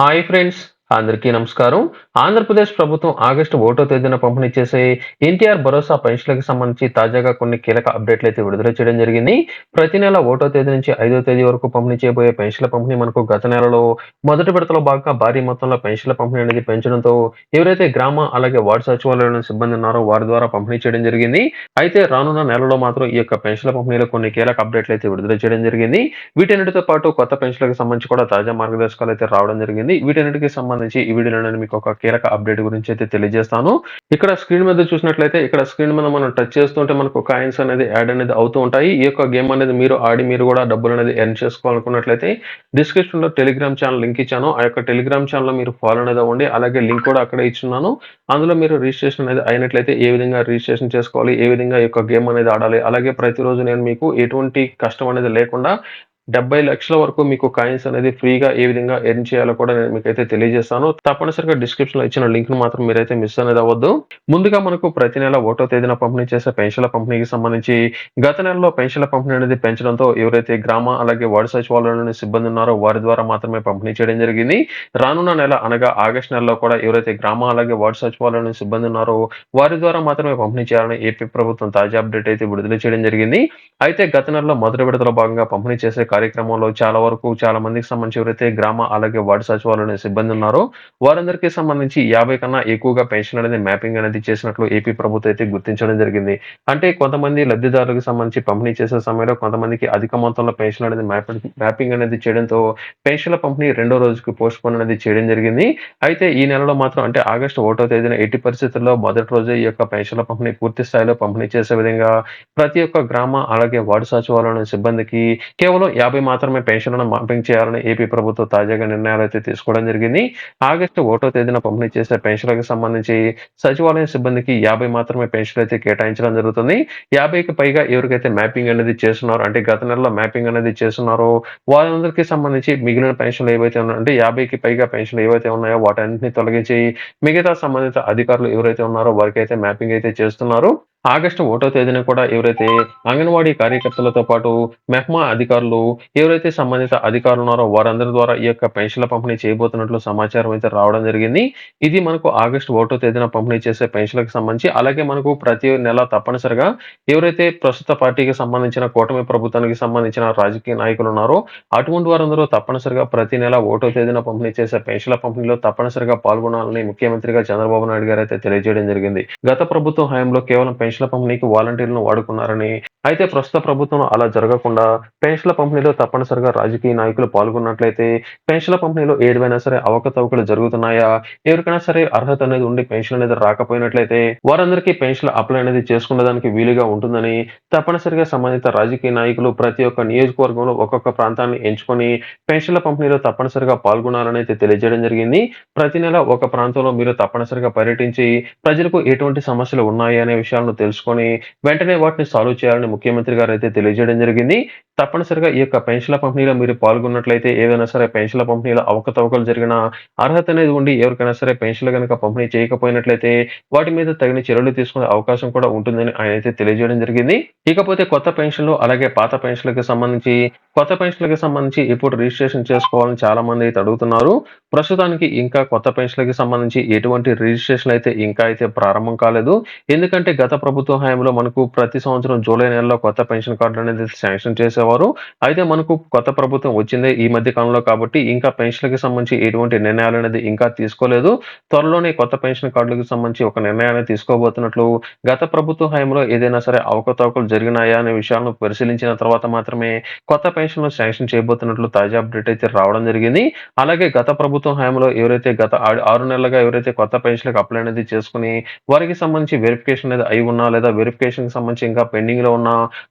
Hi friends అందరికీ నమస్కారం. ఆంధ్రప్రదేశ్ ప్రభుత్వం ఆగస్టు ఒకటో తేదీన పంపిణీ చేసే ఎన్టీఆర్ భరోసా పెన్షన్లకు సంబంధించి తాజాగా కొన్ని కీలక అప్డేట్లు అయితే విడుదల చేయడం జరిగింది. ప్రతి నెల ఒకటో తేదీ నుంచి ఐదో తేదీ వరకు పంపిణీ చేయబోయే పెన్షన్ల పంపిణీ మనకు గత నెలలో మొదటి విడతలో భాగంగా భారీ మొత్తంలో పెన్షన్ల పంపిణీ అనేది పెంచడంతో ఎవరైతే గ్రామ అలాగే వార్డు సచివాలయంలో సిబ్బంది ఉన్నారో వారి ద్వారా పంపిణీ చేయడం జరిగింది. అయితే రానున్న నెలలో మాత్రం ఈ యొక్క పెన్షన్ల పంపిణీలో కొన్ని కీలక అప్డేట్లు అయితే విడుదల చేయడం జరిగింది. వీటన్నిటితో పాటు కొత్త పెన్షన్లకు సంబంధించి కూడా తాజా మార్గదర్శకాలు అయితే రావడం జరిగింది. వీటన్నిటికి సంబంధించి ఈ వీడియోలో నేను మీకు ఒక కీలక అప్డేట్ గురించి అయితే తెలియజేస్తాను. ఇక్కడ స్క్రీన్ మీద చూసినట్లయితే ఇక్కడ స్క్రీన్ మీద మనం టచ్ చేస్తుంటే మనకు కాయిన్స్ అనేది యాడ్ అనేది అవుతూ ఉంటాయి. ఈ యొక్క గేమ్ అనేది మీరు ఆడి మీరు కూడా డబ్బులు అనేది ఎర్న్ చేసుకోవాలనుకున్నట్లయితే డిస్క్రిప్షన్లో టెలిగ్రామ్ ఛానల్ లింక్ ఇచ్చాను. ఆ యొక్క టెలిగ్రామ్ ఛానల్లో మీరు ఫాలో అనేది అవ్వండి. అలాగే లింక్ కూడా అక్కడే ఇచ్చున్నాను. అందులో మీరు రిజిస్ట్రేషన్ అనేది అయినట్లయితే ఏ విధంగా రిజిస్ట్రేషన్ చేసుకోవాలి ఏ విధంగా ఈ యొక్క గేమ్ అనేది ఆడాలి అలాగే ప్రతిరోజు నేను మీకు ఎటువంటి కష్టం అనేది లేకుండా డెబ్బై లక్షల వరకు మీకు కాయిన్స్ అనేది ఫ్రీగా ఏ విధంగా ఎర్న్ చేయాలో కూడా నేను మీకైతే తెలియజేస్తాను. తప్పనిసరిగా డిస్క్రిప్షన్లో ఇచ్చిన లింక్ను మాత్రం మీరైతే మిస్ అనేది అవ్వద్దు. ముందుగా మనకు ప్రతి నెల ఒకటో తేదీన పంపిణీ చేసే పెన్షన్ల పంపిణీకి సంబంధించి గత నెలలో పెన్షన్ల పంపిణీ అనేది పెంచడంతో ఎవరైతే గ్రామ అలాగే వార్డు సచివాలయంలోని సిబ్బంది ఉన్నారో వారి ద్వారా మాత్రమే పంపిణీ చేయడం జరిగింది. రానున్న నెల అనగా ఆగస్టు నెలలో కూడా ఎవరైతే గ్రామ అలాగే వార్డు సచివాలయంలోని సిబ్బంది ఉన్నారో వారి ద్వారా మాత్రమే పంపిణీ చేయాలని ఏపీ ప్రభుత్వం తాజా అప్డేట్ అయితే విడుదల చేయడం జరిగింది. అయితే గత నెలలో మొదటి విడతలో భాగంగా పంపిణీ చేసే కార్యక్రమంలో చాలా వరకు చాలా మందికి సంబంధించి ఎవరైతే గ్రామ అలాగే వార్డు సచివాలయ సిబ్బంది ఉన్నారో వారందరికీ సంబంధించి యాభై కన్నా ఎక్కువగా పెన్షన్ అనేది మ్యాపింగ్ అనేది చేసినట్లు ఏపీ ప్రభుత్వం అయితే గుర్తించడం జరిగింది. అంటే కొంతమంది లబ్ధిదారులకు సంబంధించి పంపిణీ చేసే సమయంలో కొంతమందికి అధిక మొత్తంలో పెన్షన్ అనేది మ్యాపింగ్ మ్యాపింగ్ అనేది చేయడంతో పెన్షన్ల పంపిణీ రెండో రోజుకి పోస్ట్ పోన్ అనేది చేయడం జరిగింది. అయితే ఈ నెలలో మాత్రం అంటే ఆగస్టు ఒకటో తేదీన ఎట్టి పరిస్థితుల్లో మొదటి రోజే ఈ యొక్క పెన్షన్ల పంపిణీ పూర్తి స్థాయిలో పంపిణీ చేసే విధంగా ప్రతి ఒక్క గ్రామ అలాగే వార్డు సచివాలయం సిబ్బందికి కేవలం యాభై మాత్రమే పెన్షన్లను మాపింగ్ చేయాలని ఏపీ ప్రభుత్వం తాజాగా నిర్ణయాలు అయితే తీసుకోవడం జరిగింది. ఆగస్టు ఒకటో తేదీన పంపిణీ చేసే పెన్షన్లకు సంబంధించి సచివాలయం సిబ్బందికి యాభై మాత్రమే పెన్షన్ అయితే కేటాయించడం జరుగుతుంది. యాభైకి పైగా ఎవరికైతే మ్యాపింగ్ అనేది చేస్తున్నారో అంటే గత నెలలో మ్యాపింగ్ అనేది చేస్తున్నారో వారందరికీ సంబంధించి మిగిలిన పెన్షన్లు ఏవైతే ఉన్నాయో అంటే యాభైకి పైగా పెన్షన్లు ఏవైతే ఉన్నాయో వాటన్నింటినీ తొలగించి మిగతా సంబంధిత అధికారులు ఎవరైతే ఉన్నారో వారికి అయితే మ్యాపింగ్ అయితే చేస్తున్నారు. ఆగస్టు ఒకటో తేదీన కూడా ఎవరైతే అంగన్వాడీ కార్యకర్తలతో పాటు మెహ్మా అధికారులు ఎవరైతే సంబంధిత అధికారులు ఉన్నారో వారందరి ద్వారా ఈ యొక్క పెన్షన్ల పంపిణీ చేయబోతున్నట్లు సమాచారం అయితే రావడం జరిగింది. ఇది మనకు ఆగస్టు ఒకటో తేదీన పంపిణీ చేసే పెన్షన్లకు సంబంధించి అలాగే మనకు ప్రతి నెల తప్పనిసరిగా ఎవరైతే ప్రస్తుత పార్టీకి సంబంధించిన కూటమి ప్రభుత్వానికి సంబంధించిన రాజకీయ నాయకులు ఉన్నారో అటువంటి వారందరూ తప్పనిసరిగా ప్రతి నెల ఒకటో తేదీన పంపిణీ చేసే పెన్షన్ల పంపిణీలో తప్పనిసరిగా పాల్గొనాలని ముఖ్యమంత్రిగా చంద్రబాబు నాయుడు గారు అయితే తెలియజేయడం జరిగింది. గత ప్రభుత్వం హయాంలో కేవలం పెన్షన్ల పంపిణీకి వాలంటీర్లను వాడుకున్నారని. అయితే ప్రస్తుత ప్రభుత్వం అలా జరగకుండా పెన్షన్ల పంపిణీలో తప్పనిసరిగా రాజకీయ నాయకులు పాల్గొన్నట్లయితే పెన్షన్ల పంపిణీలో ఏదైనా సరే అవకతవకలు జరుగుతున్నాయా? ఎవరికైనా సరే అర్హత అనేది ఉండి పెన్షన్ అనేది రాకపోయినట్లయితే వారందరికీ పెన్షన్ అప్లై అనేది చేసుకునేదానికి వీలుగా ఉంటుందని తప్పనిసరిగా సంబంధిత రాజకీయ నాయకులు ప్రతి ఒక్క నియోజకవర్గంలో ఒక్కొక్క ప్రాంతాన్ని ఎంచుకొని పెన్షన్ల పంపిణీలో తప్పనిసరిగా పాల్గొనాలని అయితే తెలియజేయడం జరిగింది. ప్రతి నెల ఒక ప్రాంతంలో మీరు తప్పనిసరిగా పర్యటించి ప్రజలకు ఎటువంటి సమస్యలు ఉన్నాయి అనే విషయాలను తెలుసుకొని వెంటనే వాటిని సాల్వ్ చేయాలని ముఖ్యమంత్రి గారు అయితే తెలియజేయడం జరిగింది. తప్పనిసరిగా ఈ యొక్క పెన్షన్ల పంపిణీలో మీరు పాల్గొన్నట్లయితే ఏదైనా సరే పెన్షన్ల పంపిణీలో అవకతవకలు జరిగిన అర్హత అనేది ఉండి ఎవరికైనా సరే పెన్షన్లు కనుక పంపిణీ చేయకపోయినట్లయితే వాటి మీద తగిన చర్యలు తీసుకునే అవకాశం కూడా ఉంటుందని ఆయన అయితే తెలియజేయడం జరిగింది. ఇకపోతే కొత్త పెన్షన్లు అలాగే పాత పెన్షన్లకు సంబంధించి కొత్త పెన్షన్లకు సంబంధించి ఇప్పుడు రిజిస్ట్రేషన్ చేసుకోవాలని చాలా మంది అయితే అడుగుతున్నారు. ప్రస్తుతానికి ఇంకా కొత్త పెన్షన్లకు సంబంధించి ఎటువంటి రిజిస్ట్రేషన్ అయితే ఇంకా అయితే ప్రారంభం కాలేదు. ఎందుకంటే గత ప్రభుత్వ హయాంలో మనకు ప్రతి సంవత్సరం జూలై నెలలో కొత్త పెన్షన్ కార్డులు అనేది శాంక్షన్ చేసేవారు. అయితే మనకు కొత్త ప్రభుత్వం వచ్చిందే ఈ మధ్య కాలంలో కాబట్టి ఇంకా పెన్షన్లకు సంబంధించి ఎటువంటి నిర్ణయాలు అనేది ఇంకా తీసుకోలేదు. త్వరలోనే కొత్త పెన్షన్ కార్డులకు సంబంధించి ఒక నిర్ణయాన్ని తీసుకోబోతున్నట్లు గత ప్రభుత్వ హయాంలో ఏదైనా సరే అవకతవకలు జరిగినాయా అనే విషయాలను పరిశీలించిన తర్వాత మాత్రమే కొత్త పెన్షన్లు శాంక్షన్ చేయబోతున్నట్లు తాజా అప్డేట్ అయితే రావడం జరిగింది. అలాగే గత ప్రభుత్వం హయాంలో ఎవరైతే గత ఆరు- నెలలుగా ఎవరైతే కొత్త పెన్షన్లకు అప్లై అనేది చేసుకుని వారికి సంబంధించి వెరిఫికేషన్ అనేది అయి ఉన్న లేదా వెరిఫికేషన్కి సంబంధించి ఇంకా పెండింగ్లో ఉన్న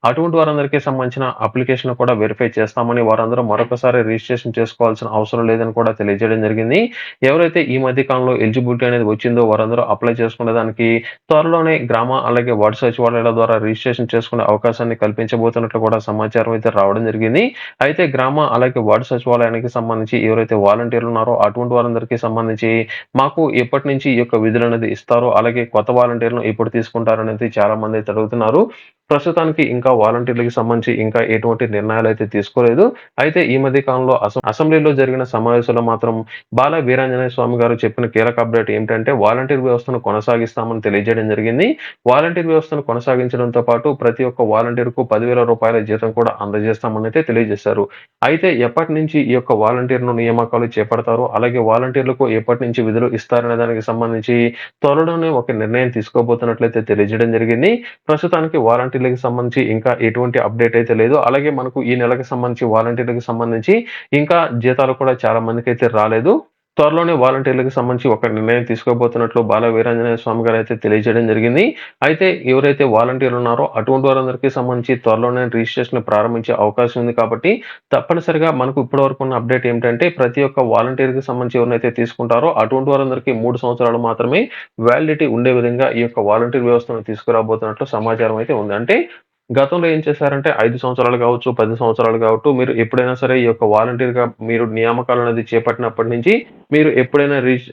అటువంటి వారందరికీ సంబంధించిన అప్లికేషన్ కూడా వెరిఫై చేస్తామని వారందరూ మరొకసారి రిజిస్ట్రేషన్ చేసుకోవాల్సిన అవసరం లేదని కూడా తెలియజేయడం జరిగింది. ఎవరైతే ఈ మధ్య కాలంలో ఎలిజిబిలిటీ అనేది వచ్చిందో వారందరూ అప్లై చేసుకునే దానికి త్వరలోనే గ్రామ అలాగే వార్డు సచివాలయాల ద్వారా రిజిస్ట్రేషన్ చేసుకునే అవకాశాన్ని కల్పించబోతున్నట్లు కూడా సమాచారం అయితే రావడం జరిగింది. అయితే గ్రామ అలాగే వార్డు సచివాలయానికి సంబంధించి ఎవరైతే వాలంటీర్లు ఉన్నారో అటువంటి వారందరికీ సంబంధించి మాకు ఎప్పటి నుంచి ఈ యొక్క విధులు అనేది ఇస్తారో అలాగే కొత్త వాలంటీర్లను ఎప్పుడు తీసుకుంటారనే అనేది చాలా మంది అయితే అడుగుతున్నారు. ప్రస్తుతానికి ఇంకా వాలంటీర్లకి సంబంధించి ఇంకా ఎటువంటి నిర్ణయాలు అయితే తీసుకోలేదు. అయితే ఈ మధ్య కాలంలో అసెంబ్లీలో జరిగిన సమావేశంలో మాత్రం బాల వీరాంజనేయ స్వామి గారు చెప్పిన కీలక అప్డేట్ ఏమిటంటే వాలంటీర్ వ్యవస్థను కొనసాగిస్తామని తెలియజేయడం జరిగింది. వాలంటీర్ వ్యవస్థను కొనసాగించడంతో పాటు ప్రతి ఒక్క వాలంటీర్కు పదివేల రూపాయల జీతం కూడా అందజేస్తామని అయితే తెలియజేశారు. అయితే ఎప్పటి నుంచి ఈ యొక్క వాలంటీర్ను నియామకాలు చేపడతారు అలాగే వాలంటీర్లకు ఎప్పటి నుంచి విధులు ఇస్తారనే దానికి సంబంధించి త్వరలోనే ఒక నిర్ణయం తీసుకోబోతున్నట్లయితే తెలియజేయడం జరిగింది. ప్రస్తుతానికి వాలంటీర్ వాలంటీర్లకు సంబంధించి ఇంకా ఎటువంటి అప్డేట్ అయితే లేదు. అలాగే మనకు ఈ నెలకు సంబంధించి వాలంటీర్లకు సంబంధించి ఇంకా జీతాలు కూడా చాలా మందికి అయితే రాలేదు. త్వరలోనే వాలంటీర్లకు సంబంధించి ఒక నిర్ణయం తీసుకోబోతున్నట్లు బాల వీరాంజనేయ స్వామి గారు అయితే తెలియజేయడం జరిగింది. అయితే ఎవరైతే వాలంటీర్లు ఉన్నారో అటువంటి వారందరికీ సంబంధించి త్వరలోనే రిజిస్ట్రేషన్ ప్రారంభించే అవకాశం ఉంది కాబట్టి తప్పనిసరిగా మనకు ఇప్పటి వరకు ఉన్న అప్డేట్ ఏమిటంటే ప్రతి ఒక్క వాలంటీర్కి సంబంధించి ఎవరైతే తీసుకుంటారో అటువంటి వారందరికీ మూడు సంవత్సరాలు మాత్రమే వ్యాలిడిటీ ఉండే విధంగా ఈ యొక్క వాలంటీర్ వ్యవస్థను తీసుకురాబోతున్నట్లు సమాచారం అయితే ఉంది. అంటే గతంలో ఏం చేశారంటే ఐదు సంవత్సరాలు కావచ్చు పది సంవత్సరాలు కావచ్చు మీరు ఎప్పుడైనా సరే ఈ యొక్క వాలంటీర్గా మీరు నియామకాలు అనేది చేపట్టినప్పటి నుంచి మీరు ఎప్పుడైనా రిజ్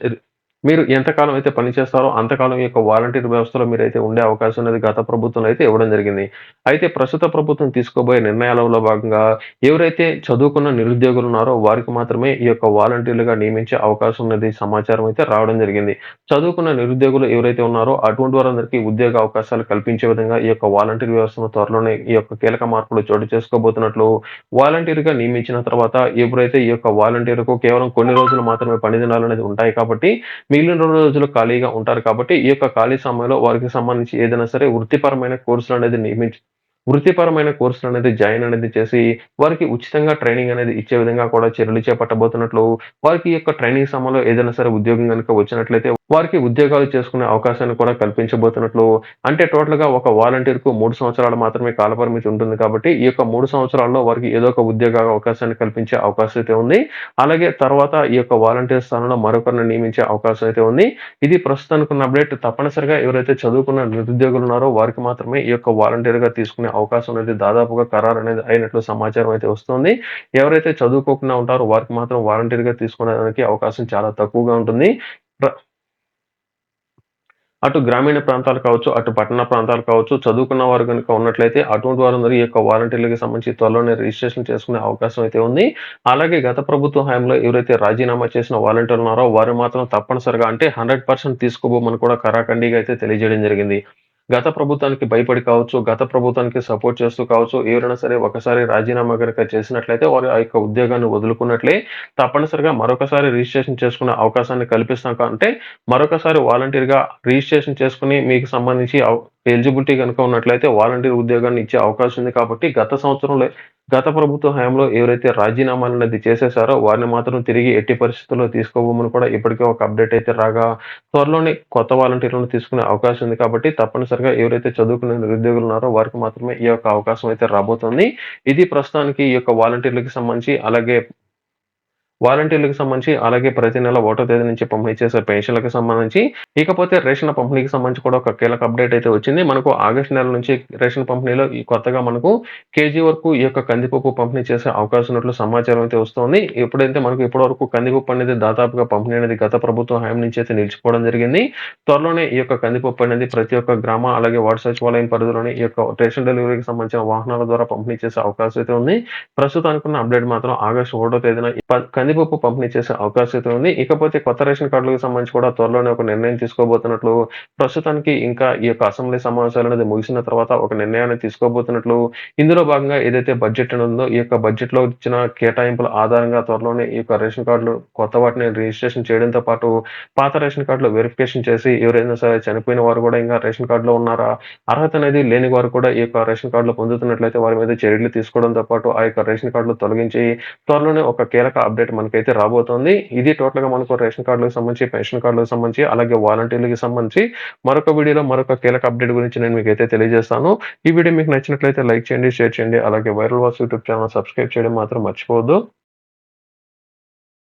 మీరు ఎంతకాలం అయితే పనిచేస్తారో అంతకాలం యొక్క వాలంటీర్ వ్యవస్థలో మీరైతే ఉండే అవకాశం అనేది గత ప్రభుత్వంలో అయితే ఇవ్వడం జరిగింది. అయితే ప్రస్తుత ప్రభుత్వం తీసుకోబోయే నిర్ణయాలలో భాగంగా ఎవరైతే చదువుకున్న నిరుద్యోగులు ఉన్నారో వారికి మాత్రమే ఈ యొక్క వాలంటీర్లుగా నియమించే అవకాశం ఉన్నది సమాచారం అయితే రావడం జరిగింది. చదువుకున్న నిరుద్యోగులు ఎవరైతే ఉన్నారో అటువంటి వారందరికీ ఉద్యోగ అవకాశాలు కల్పించే విధంగా ఈ యొక్క వాలంటీర్ వ్యవస్థను త్వరలోనే ఈ యొక్క కీలక మార్పులు చోటు చేసుకోబోతున్నట్లు వాలంటీర్గా నియమించిన తర్వాత ఎవరైతే ఈ యొక్క వాలంటీర్కు కేవలం కొన్ని రోజులు మాత్రమే పనిదినాలు అనేది ఉంటాయి కాబట్టి మిగిలిన రోజులు ఖాళీగా ఉంటారు కాబట్టి ఈ యొక్క ఖాళీ సమయంలో వారికి సంబంధించి ఏదైనా సరే వృత్తిపరమైన కోర్సులు అనేది నియమించి వృత్తిపరమైన కోర్సులు అనేది జాయిన్ అనేది చేసి వారికి ఉచితంగా ట్రైనింగ్ అనేది ఇచ్చే విధంగా కూడా చర్యలు చేపట్టబోతున్నట్లు వారికి యొక్క ట్రైనింగ్ సమయంలో ఏదైనా సరే ఉద్యోగం కనుక వచ్చినట్లయితే వారికి ఉద్యోగాలు చేసుకునే అవకాశాన్ని కూడా కల్పించబోతున్నట్లు. అంటే టోటల్గా ఒక వాలంటీర్కు మూడు సంవత్సరాలు మాత్రమే కాలపరిమితి ఉంటుంది కాబట్టి ఈ యొక్క మూడు సంవత్సరాల్లో వారికి ఏదో ఒక ఉద్యోగ అవకాశాన్ని కల్పించే అవకాశం అయితే ఉంది. అలాగే తర్వాత ఈ యొక్క వాలంటీర్ స్థానంలో మరొకరిని నియమించే అవకాశం అయితే ఉంది. ఇది ప్రస్తుతానికి ఉన్న అప్డేట్ తప్పనిసరిగా ఎవరైతే చదువుకున్న నిరుద్యోగులు ఉన్నారో వారికి మాత్రమే ఈ యొక్క వాలంటీర్గా తీసుకునే అవకాశం అనేది దాదాపుగా ఖరారు అనేది అయినట్లు సమాచారం అయితే వస్తుంది. ఎవరైతే చదువుకోకుండా ఉంటారో వారికి మాత్రం వాలంటీర్గా తీసుకునేదానికి అవకాశం చాలా తక్కువగా ఉంటుంది. అటు గ్రామీణ ప్రాంతాలు కావచ్చు అటు పట్టణ ప్రాంతాలు కావచ్చు చదువుకున్న వారు కనుక ఉన్నట్లయితే అటువంటి వారందరూ ఈ యొక్క వాలంటీర్లకు సంబంధించి త్వరలోనే రిజిస్ట్రేషన్ చేసుకునే అవకాశం అయితే ఉంది. అలాగే గత ప్రభుత్వ హయాంలో ఎవరైతే రాజీనామా చేసిన వాలంటీర్లు ఉన్నారో వారు మాత్రం తప్పనిసరిగా అంటే హండ్రెడ్ పర్సెంట్ తీసుకోబోమని కూడా కరాఖండిగా అయితే తెలియజేయడం జరిగింది. గత ప్రభుత్వానికి భయపడి కావచ్చు గత ప్రభుత్వానికి సపోర్ట్ చేస్తూ కావచ్చు ఎవరైనా సరే ఒకసారి రాజీనామా కనుక చేసినట్లయితే వారి ఆ యొక్క ఉద్యోగాన్ని వదులుకున్నట్లే తప్పనిసరిగా మరొకసారి రిజిస్ట్రేషన్ చేసుకునే అవకాశాన్ని కల్పిస్తాం. అంటే మరొకసారి వాలంటీర్గా రిజిస్ట్రేషన్ చేసుకుని మీకు సంబంధించి ఎలిజిబిలిటీ కనుక ఉన్నట్లయితే వాలంటీర్ ఉద్యోగాన్ని ఇచ్చే అవకాశం ఉంది కాబట్టి గత సంవత్సరంలో గత ప్రభుత్వ హయాంలో ఎవరైతే రాజీనామాలు అనేది చేసేసారో వారిని మాత్రం తిరిగి ఎట్టి పరిస్థితుల్లో తీసుకోబోమని కూడా ఇప్పటికే ఒక అప్డేట్ అయితే రాగా త్వరలోనే కొత్త వాలంటీర్లను తీసుకునే అవకాశం ఉంది కాబట్టి తప్పనిసరిగా ఎవరైతే చదువుకునే నిరుద్యోగులు ఉన్నారో వారికి మాత్రమే ఈ యొక్క అవకాశం అయితే రాబోతుంది. ఇది ప్రస్తుతానికి ఈ యొక్క వాలంటీర్లకు సంబంధించి అలాగే వాలంటీర్లకు సంబంధించి అలాగే ప్రతి నెల ఒకటో తేదీ నుంచి పంపిణీ చేసే పెన్షన్లకు సంబంధించి ఇకపోతే రేషన్ పంపిణీకి సంబంధించి కూడా ఒక కీలక అప్డేట్ అయితే వచ్చింది. మనకు ఆగస్టు నెల నుంచి రేషన్ పంపిణీలో ఈ కొత్తగా మనకు కేజీ వరకు ఈ యొక్క కందిపప్పు పంపిణీ చేసే అవకాశం ఉన్నట్లు సమాచారం అయితే వస్తుంది. ఎప్పుడైతే మనకు ఇప్పటి వరకు కందిపప్పు అనేది దాదాపుగా పంపిణీ అనేది గత ప్రభుత్వం హయాం నుంచి అయితే నిలిచిపోవడం జరిగింది. త్వరలోనే ఈ యొక్క కందిపప్పు అనేది ప్రతి ఒక్క గ్రామ అలాగే వార్డు సచివాలయం పరిధిలోని ఈ యొక్క రేషన్ డెలివరీకి సంబంధించిన వాహనాల ద్వారా పంపిణీ చేసే అవకాశం అయితే ఉంది. ప్రస్తుతానికి ఉన్న అప్డేట్ మాత్రం ఆగస్టు ఒకటో తేదీన కందిపప్పు పంపిణీ చేసే అవకాశం అయితే ఉంది. ఇకపోతే కొత్త రేషన్ కార్డులకు సంబంధించి కూడా త్వరలోనే ఒక నిర్ణయం తీసుకోబోతున్నట్లు ప్రస్తుతానికి ఇంకా ఈ యొక్క అసెంబ్లీ సమావేశాలు అనేది ముగిసిన తర్వాత ఒక నిర్ణయాన్ని తీసుకోబోతున్నట్లు ఇందులో భాగంగా ఏదైతే బడ్జెట్ ఉందో ఈ యొక్క బడ్జెట్లో ఇచ్చిన కేటాయింపుల ఆధారంగా త్వరలోనే ఈ యొక్క రేషన్ కార్డులు కొత్త వాటిని రిజిస్ట్రేషన్ చేయడంతో పాటు పాత రేషన్ కార్డులు వెరిఫికేషన్ చేసి ఎవరైనా సరే చనిపోయిన వారు కూడా ఇంకా రేషన్ కార్డులో ఉన్నారా అర్హత అనేది లేని వారు కూడా ఈ యొక్క రేషన్ కార్డులు పొందుతున్నట్లయితే వారి మీద చర్యలు తీసుకోవడంతో పాటు ఆ యొక్క రేషన్ కార్డులు తొలగించి త్వరలోనే ఒక కీలక అప్డేట్ మనకైతే రాబోతోంది. ఇది టోటల్గా మనకు రేషన్ కార్డులకు సంబంధించి పెన్షన్ కార్డులకు సంబంధించి అలాగే వాలంటీర్లకి సంబంధించి మరొక వీడియోలో మరొక కీలక అప్డేట్ గురించి నేను మీకు అయితే తెలియజేస్తాను. ఈ వీడియో మీకు నచ్చినట్లయితే లైక్ చేయండి షేర్ చేయండి అలాగే వైరల్ వాస్ యూట్యూబ్ ఛానల్ సబ్స్క్రైబ్ చేయడం మాత్రం మర్చిపోవద్దు.